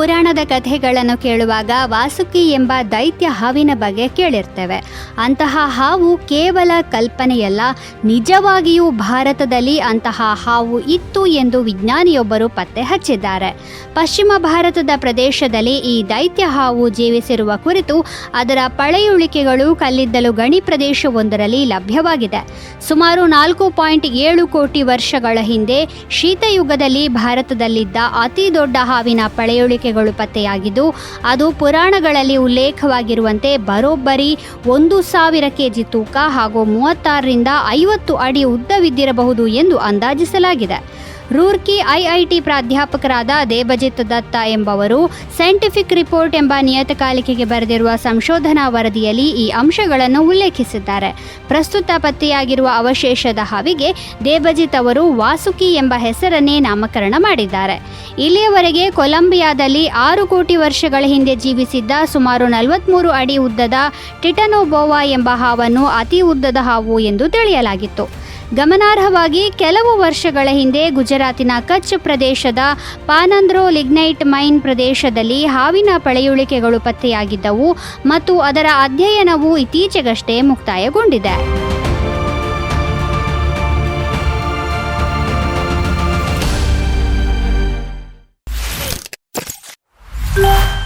ಪುರಾಣದ ಕಥೆಗಳನ್ನು ಕೇಳುವಾಗ ವಾಸುಕಿ ಎಂಬ ದೈತ್ಯ ಹಾವಿನ ಬಗ್ಗೆ ಕೇಳಿರ್ತೇವೆ. ಅಂತಹ ಹಾವು ಕೇವಲ ಕಲ್ಪನೆಯಲ್ಲ, ನಿಜವಾಗಿಯೂ ಭಾರತದಲ್ಲಿ ಅಂತಹ ಹಾವು ಇತ್ತು ಎಂದು ವಿಜ್ಞಾನಿಯೊಬ್ಬರು ಪತ್ತೆ ಹಚ್ಚಿದ್ದಾರೆ. ಪಶ್ಚಿಮ ಭಾರತದ ಪ್ರದೇಶದಲ್ಲಿ ಈ ದೈತ್ಯ ಹಾವು ಜೀವಿಸಿರುವ ಕುರಿತು ಅದರ ಪಳೆಯುಳಿಕೆಗಳು ಕಲ್ಲಿದ್ದಲು ಗಣಿ ಪ್ರದೇಶವೊಂದರಲ್ಲಿ ಲಭ್ಯವಾಗಿದೆ. ಸುಮಾರು ನಾಲ್ಕು ಪಾಯಿಂಟ್ ಏಳು ಕೋಟಿ ವರ್ಷಗಳ ಹಿಂದೆ ಶೀತಯುಗದಲ್ಲಿ ಭಾರತದಲ್ಲಿದ್ದ ಅತಿ ದೊಡ್ಡ ಹಾವಿನ ಪಳೆಯುಳಿಕೆಗಳು ಪತ್ತೆಯಾಗಿದ್ದು, ಅದು ಪುರಾಣಗಳಲ್ಲಿ ಉಲ್ಲೇಖವಾಗಿರುವಂತೆ ಬರೋಬ್ಬರಿ ಒಂದು ಸಾವಿರ ಕೆಜಿ ತೂಕ ಹಾಗೂ ಮೂವತ್ತಾರರಿಂದ ಐವತ್ತು ಅಡಿ ಉದ್ದವಿದ್ದಿರಬಹುದು ಎಂದು ಅಂದಾಜಿಸಲಾಗಿದೆ. ರೂರ್ಕಿ ಐಐಟಿ ಪ್ರಾಧ್ಯಾಪಕರಾದ ದೇಬಜಿತ್ ದತ್ತ ಎಂಬವರು ಸೈಂಟಿಫಿಕ್ ರಿಪೋರ್ಟ್ ಎಂಬ ನಿಯತಕಾಲಿಕೆಗೆ ಬರೆದಿರುವ ಸಂಶೋಧನಾ ವರದಿಯಲ್ಲಿ ಈ ಅಂಶಗಳನ್ನು ಉಲ್ಲೇಖಿಸಿದ್ದಾರೆ. ಪ್ರಸ್ತುತ ಪತ್ತೆಯಾಗಿರುವ ಅವಶೇಷದ ಹಾವಿಗೆ ದೇವಜಿತ್ ಅವರು ವಾಸುಕಿ ಎಂಬ ಹೆಸರನ್ನೇ ನಾಮಕರಣ ಮಾಡಿದ್ದಾರೆ. ಇಲ್ಲಿಯವರೆಗೆ ಕೊಲಂಬಿಯಾದಲ್ಲಿ ಆರು ಕೋಟಿ ವರ್ಷಗಳ ಹಿಂದೆ ಜೀವಿಸಿದ್ದ ಸುಮಾರು ನಲವತ್ತ್ಮೂರು ಅಡಿ ಉದ್ದದ ಟಿಟನೋಬೋವಾ ಎಂಬ ಹಾವನ್ನು ಅತಿ ಉದ್ದದ ಹಾವು ಎಂದು ತಿಳಿಯಲಾಗಿತ್ತು. ಗಮನಾರ್ಹವಾಗಿ ಕೆಲವು ವರ್ಷಗಳ ಹಿಂದೆ ಗುಜರಾತಿನ ಕಚ್ ಪ್ರದೇಶದ ಪಾನಂದ್ರೋ ಲಿಗ್ನೈಟ್ ಮೈನ್ ಪ್ರದೇಶದಲ್ಲಿ ಹಾವಿನ ಪಳೆಯುಳಿಕೆಗಳು ಪತ್ತೆಯಾಗಿದ್ದವು ಮತ್ತು ಅದರ ಅಧ್ಯಯನವು ಇತ್ತೀಚೆಗಷ್ಟೇ ಮುಕ್ತಾಯಗೊಂಡಿದೆ Yeah.